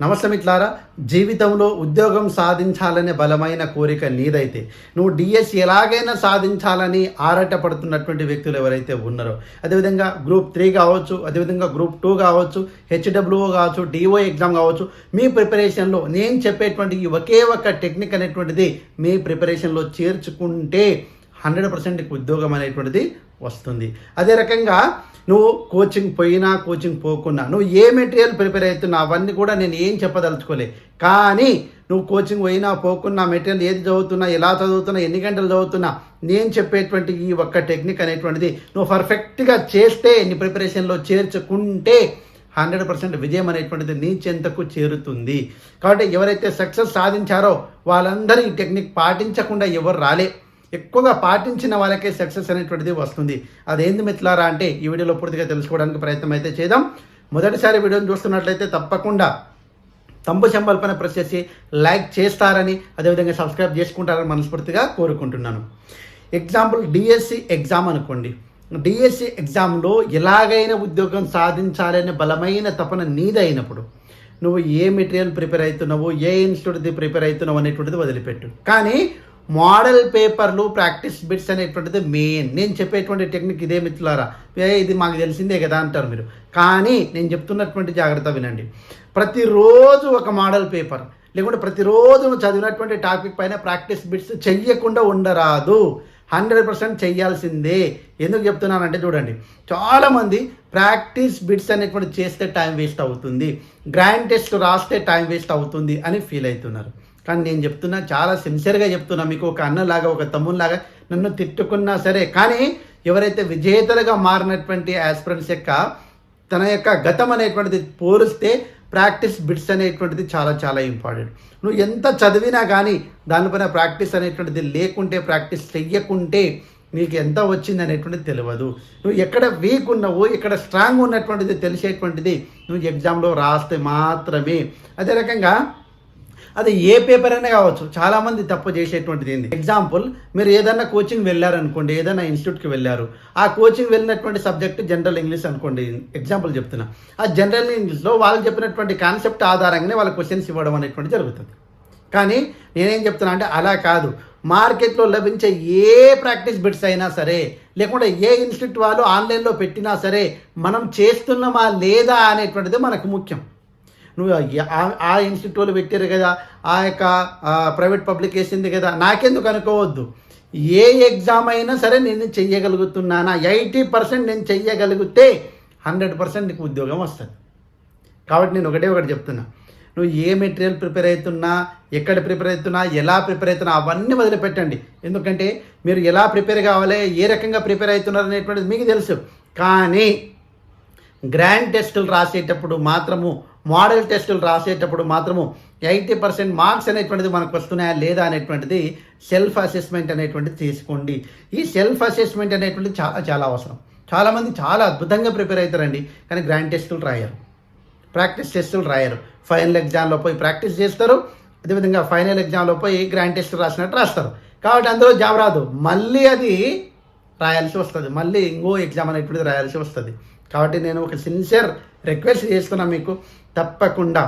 నమస్తే మిట్లారా జీవితంలో ఉద్యోగం సాధించాలనే బలమైన కోరిక నీదైతే నువ్వు డిఎస్ ఎలాగైనా సాధించాలని ఆరాటపడుతున్నటువంటి వ్యక్తులు ఎవరైతే ఉన్నారో అదేవిధంగా గ్రూప్ త్రీ కావచ్చు అదేవిధంగా గ్రూప్ టూ కావచ్చు హెచ్డబ్ల్యూఓ కావచ్చు డిఓ ఎగ్జామ్ కావచ్చు మీ ప్రిపరేషన్లో నేను చెప్పేటువంటి ఒకే ఒక్క టెక్నిక్ అనేటువంటిది మీ ప్రిపరేషన్లో చేర్చుకుంటే హండ్రెడ్ పర్సెంట్ ఉద్యోగం అనేటువంటిది వస్తుంది. అదే రకంగా నువ్వు కోచింగ్ పోయినా కోచింగ్ పోకున్నా నువ్వు ఏ మెటీరియల్ ప్రిపేర్ అవుతున్నా అవన్నీ కూడా నేను ఏం చెప్పదలుచుకోలే. కానీ నువ్వు కోచింగ్ పోయినా పోకున్నా మెటీరియల్ ఏది చదువుతున్నా ఎలా చదువుతున్నా ఎన్ని గంటలు చదువుతున్నా నేను చెప్పేటువంటి ఈ ఒక్క టెక్నిక్ అనేటువంటిది నువ్వు పర్ఫెక్ట్గా చేస్తే నీ ప్రిపరేషన్లో చేర్చుకుంటే హండ్రెడ్ పర్సెంట్ విజయం అనేటువంటిది నీ చెంతకు చేరుతుంది. కాబట్టి ఎవరైతే సక్సెస్ సాధించారో వాళ్ళందరూ ఈ టెక్నిక్ పాటించకుండా ఎవరు రాలే. ఎక్కువగా పాటించిన వాళ్ళకే సక్సెస్ అనేటువంటిది వస్తుంది. అదేంది మిత్రులారా అంటే ఈ వీడియోలో పూర్తిగా తెలుసుకోవడానికి ప్రయత్నం అయితే చేద్దాం. మొదటిసారి వీడియోని చూస్తున్నట్లయితే తప్పకుండా తంబు సింబల్ పైన ప్రెస్ చేసి లైక్ చేస్తారని అదేవిధంగా సబ్స్క్రైబ్ చేసుకుంటారని మనస్ఫూర్తిగా కోరుకుంటున్నాను. ఎగ్జాంపుల్ డిఎస్సి ఎగ్జామ్ అనుకోండి. డిఎస్సి ఎగ్జామ్లో ఎలాగైనా ఉద్యోగం సాధించాలనే బలమైన తపన నీదైనప్పుడు నువ్వు ఏ మెటీరియల్ ప్రిపేర్ అవుతున్నావు ఏ ఇన్స్టిట్యూట్ది ప్రిపేర్ అవుతున్నావు అనేటువంటిది వదిలిపెట్టు. కానీ మోడల్ పేపర్లు ప్రాక్టీస్ బిట్స్ అనేటువంటిది మెయిన్ నేను చెప్పేటువంటి టెక్నిక్ ఇదే మిత్రులారా. ఏ ఇది మాకు తెలిసిందే కదా అంటారు మీరు. కానీ నేను చెప్తున్నటువంటి జాగ్రత్త వినండి. ప్రతిరోజు ఒక మోడల్ పేపర్ లేకుంటే ప్రతిరోజు నువ్వు చదివినటువంటి టాపిక్ పైన ప్రాక్టీస్ బిట్స్ చెయ్యకుండా ఉండరాదు. హండ్రెడ్ పర్సెంట్ చేయాల్సిందే ఎందుకు చెప్తున్నానంటే చూడండి. చాలామంది ప్రాక్టీస్ బిట్స్ అనేటువంటి చేస్తే టైం వేస్ట్ అవుతుంది. గ్రాండ్ టెస్ట్ రాస్తే టైం వేస్ట్ అవుతుంది అని ఫీల్ అవుతున్నారు. కానీ నేను చెప్తున్నా చాలా సిన్సియర్గా చెప్తున్నా మీకు ఒక అన్నలాగా ఒక తమ్ముల్లాగా నన్ను తిట్టుకున్నా సరే. కానీ ఎవరైతే విజేతలుగా మారినటువంటి ఆస్పిరెంట్స్ యొక్క తన యొక్క గతం అనేటువంటిది పోలిస్తే ప్రాక్టీస్ బిట్స్ అనేటువంటిది చాలా చాలా ఇంపార్టెంట్ నువ్వు ఎంత చదివినా కానీ దానిపైన ప్రాక్టీస్ అనేటువంటిది లేకుంటే ప్రాక్టీస్ చెయ్యకుంటే నీకు ఎంత వచ్చింది అనేటువంటిది తెలియదు. నువ్వు ఎక్కడ వీక్ ఉన్నావు ఎక్కడ స్ట్రాంగ్ ఉన్నటువంటిది తెలిసేటువంటిది నువ్వు ఎగ్జామ్లో రాస్తే మాత్రమే. అదే రకంగా అది ఏ పేపర్ అయినా కావచ్చు. చాలామంది తప్పు చేసేటువంటిది ఏంది? ఎగ్జాంపుల్ మీరు ఏదైనా కోచింగ్ వెళ్ళారనుకోండి ఏదైనా ఇన్స్టిట్యూట్కి వెళ్ళారు. ఆ కోచింగ్ వెళ్ళినటువంటి సబ్జెక్ట్ జనరల్ ఇంగ్లీష్ అనుకోండి. ఎగ్జాంపుల్ చెప్తున్నా. ఆ జనరల్ ఇంగ్లీష్లో వాళ్ళు చెప్పినటువంటి కాన్సెప్ట్ ఆధారంగానే వాళ్ళ క్వశ్చన్స్ ఇవ్వడం అనేటువంటి జరుగుతుంది. కానీ నేనేం చెప్తున్నా అంటే అలా కాదు. మార్కెట్లో లభించే ఏ ప్రాక్టీస్ బిట్స్ అయినా సరే లేకుంటే ఏ ఇన్స్టిట్యూట్ వాళ్ళు ఆన్లైన్లో పెట్టినా సరే మనం చేస్తున్నామా లేదా అనేటువంటిది మనకు ముఖ్యం. నువ్వు ఆ- ఆ పెట్టారు కదా ఆ యొక్క ప్రైవేట్ పబ్లికేషన్ది కదా నాకెందుకు అనుకోవద్దు. ఏ ఎగ్జామ్ అయినా సరే నేను చెయ్యగలుగుతున్నానా? ఎయిటీ పర్సెంట్ నేను చెయ్యగలిగితే హండ్రెడ్ పర్సెంట్ నీకు ఉద్యోగం వస్తుంది. కాబట్టి నేను ఒకటే ఒకటి చెప్తున్నా. నువ్వు ఏ మెటీరియల్ ప్రిపేర్ అవుతున్నా ఎక్కడ ప్రిపేర్ అవుతున్నా ఎలా ప్రిపేర్ అవుతున్నా అవన్నీ వదిలిపెట్టండి. ఎందుకంటే మీరు ఎలా ప్రిపేర్ కావాలి ఏ రకంగా ప్రిపేర్ అవుతున్నారు అనేటువంటిది మీకు తెలుసు. కానీ గ్రాండ్ టెస్టులు రాసేటప్పుడు మాత్రము మోడల్ టెస్టులు రాసేటప్పుడు మాత్రము ఎయిటీ పర్సెంట్ మార్క్స్ అనేటువంటిది మనకు వస్తున్నాయా లేదా అనేటువంటిది సెల్ఫ్ అసెస్మెంట్ అనేటువంటిది తీసుకోండి. ఈ సెల్ఫ్ అసెస్మెంట్ అనేటువంటిది చాలా చాలా అవసరం. చాలామంది చాలా అద్భుతంగా ప్రిపేర్ అవుతారండి. కానీ గ్రాండ్ టెస్టులు రాయరు. ప్రాక్టీస్ టెస్టులు రాయరు. ఫైనల్ ఎగ్జామ్లో పోయి ప్రాక్టీస్ చేస్తారు. అదేవిధంగా ఫైనల్ ఎగ్జామ్లో పోయి గ్రాండ్ టెస్ట్ రాసినట్టు రాస్తారు. కాబట్టి అందులో జాబ్ రాదు. మళ్ళీ అది రాయాల్సి వస్తుంది. మళ్ళీ ఇంకో ఎగ్జామ్ అనేటువంటిది రాయాల్సి వస్తుంది. కాబట్టి నేను ఒక సిన్సియర్ రిక్వెస్ట్ చేస్తున్నా మీకు తప్పకుండా.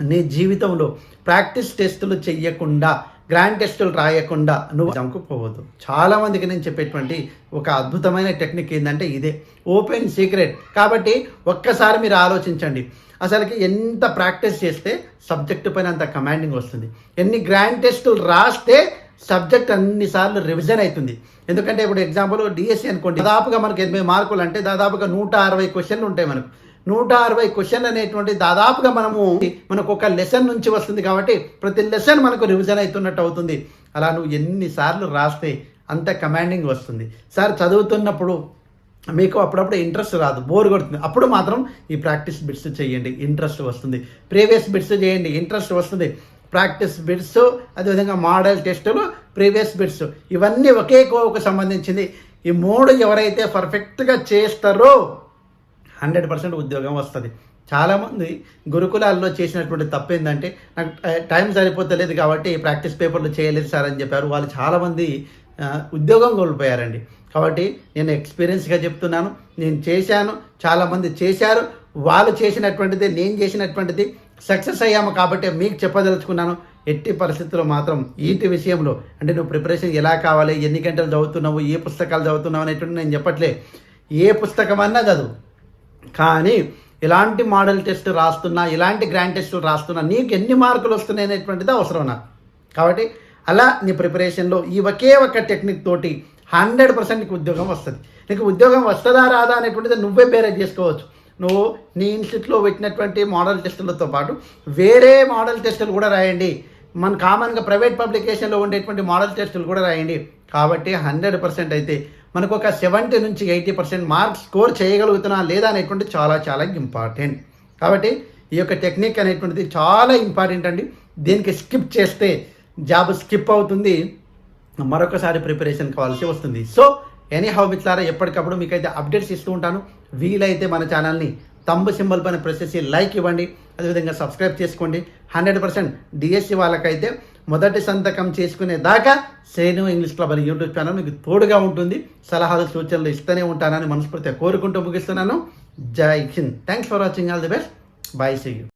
నీ జీవితంలో ప్రాక్టీస్ టెస్టులు చెయ్యకుండా గ్రాండ్ టెస్టులు రాయకుండా నువ్వు ఎగ్జామ్కు పోవద్దు చాలామందికి నేను చెప్పేటువంటి ఒక అద్భుతమైన టెక్నిక్ ఏంటంటే ఇదే. Open secret. కాబట్టి ఒక్కసారి మీరు ఆలోచించండి. అసలుకి ఎంత ప్రాక్టీస్ చేస్తే సబ్జెక్టు పైన అంత కమాండింగ్ వస్తుంది. ఎన్ని గ్రాండ్ టెస్టులు రాస్తే సబ్జెక్ట్ అన్నిసార్లు రివిజన్ అవుతుంది. ఎందుకంటే ఇప్పుడు ఎగ్జాంపుల్ డిఎస్సి అనుకోండి. దాదాపుగా మనకి ఎనభై మార్కులు అంటే దాదాపుగా నూట అరవై క్వశ్చన్లు ఉంటాయి మనకు. నూట అరవై క్వశ్చన్ అనేటువంటి దాదాపుగా మనము మనకు ఒక లెసన్ నుంచి వస్తుంది కాబట్టి ప్రతి లెసన్ మనకు రివిజన్ అవుతున్నట్టు అవుతుంది. అలా నువ్వు ఎన్నిసార్లు రాస్తే అంత కమాండింగ్ వస్తుంది. సార్ చదువుతున్నప్పుడు మీకు అప్పుడప్పుడు ఇంట్రెస్ట్ రాదు బోర్ కొడుతుంది. అప్పుడు మాత్రం ఈ ప్రాక్టీస్ బిట్స్ చేయండి ఇంట్రెస్ట్ వస్తుంది. ప్రీవియస్ బిట్స్ చేయండి ఇంట్రెస్ట్ వస్తుంది. ప్రాక్టీస్ బిట్స్ అదేవిధంగా మోడల్ టెస్టులు ప్రీవియస్ బిట్స్ ఇవన్నీ ఒకే కోవకు సంబంధించింది. ఈ మూడు ఎవరైతే పర్ఫెక్ట్గా చేస్తారో హండ్రెడ్ పర్సెంట్ ఉద్యోగం వస్తుంది. చాలామంది గురుకులాల్లో చేసినటువంటి తప్పు ఏంటంటే నాకు టైం సరిపోతలేదు కాబట్టి ప్రాక్టీస్ పేపర్లు చేయలేదు సార్ అని చెప్పారు. వాళ్ళు చాలామంది ఉద్యోగం కోల్పోయారండి. కాబట్టి నేను ఎక్స్పీరియన్స్గా చెప్తున్నాను. నేను చేశాను. చాలామంది చేశారు. వాళ్ళు చేసినటువంటిది నేను చేసినటువంటిది సక్సెస్ అయ్యాము కాబట్టి మీకు చెప్పదలుచుకున్నాను. ఎట్టి పరిస్థితుల్లో మాత్రం ఈటి విషయంలో అంటే నువ్వు ప్రిపరేషన్ ఎలా కావాలి ఎన్ని గంటలు చదువుతున్నావు ఏ పుస్తకాలు చదువుతున్నావు అనేటువంటి నేను చెప్పట్లే. ఏ పుస్తకం అన్నా చదువు. కానీ ఇలాంటి మోడల్ టెస్ట్ రాస్తున్నా ఇలాంటి గ్రాండ్ టెస్టులు రాస్తున్నా నీకు ఎన్ని మార్కులు వస్తున్నాయి అనేటువంటిది అవసరం నాకు. కాబట్టి అలా నీ ప్రిపరేషన్లో ఈ ఒకే ఒక్క టెక్నిక్ తోటి హండ్రెడ్ పర్సెంట్ నీకు ఉద్యోగం వస్తుంది. నీకు ఉద్యోగం వస్తుందా రాదా అనేటువంటిది నువ్వే బేరే చేసుకోవచ్చు. నువ్వు నీ ఇన్స్టిట్యూట్లో పెట్టినటువంటి మోడల్ టెస్టులతో పాటు వేరే మోడల్ టెస్టులు కూడా రాయండి. మన కామన్గా ప్రైవేట్ పబ్లికేషన్లో ఉండేటువంటి మోడల్ టెస్టులు కూడా రాయండి. కాబట్టి హండ్రెడ్ పర్సెంట్ అయితే మనకు ఒక సెవెంటీ నుంచి ఎయిటీ పర్సెంట్ మార్క్స్ స్కోర్ చేయగలుగుతున్నా లేదా అనేటువంటి చాలా చాలా ఇంపార్టెంట్. కాబట్టి ఈ యొక్క టెక్నిక్ అనేటువంటిది చాలా ఇంపార్టెంట్ అండి. దీనికి స్కిప్ చేస్తే జాబ్ స్కిప్ అవుతుంది. మరొకసారి ప్రిపరేషన్ కావాల్సి వస్తుంది. సో ఎనీ హౌ మిత్రులారా ఎప్పటికప్పుడు మీకైతే అప్డేట్స్ ఇస్తూ ఉంటాను. వీలైతే మన ఛానల్ని తంబు సింబల్ పైన ప్రెస్ చేసి లైక్ ఇవ్వండి. అదేవిధంగా సబ్స్క్రైబ్ చేసుకోండి. హండ్రెడ్ పర్సెంట్ డిఎస్సి వాళ్ళకైతే మొదటి సంతకం చేసుకునే దాకా శ్రేణు ఇంగ్లీష్ క్లబ్ అనే యూట్యూబ్ ఛానల్ మీకు తోడుగా ఉంటుంది. సలహాలు సూచనలు ఇస్తూనే ఉంటానని మనస్ఫూర్తిగా కోరుకుంటూ ముగిస్తున్నాను. Jai Hind. Thanks for watching all the best bye see you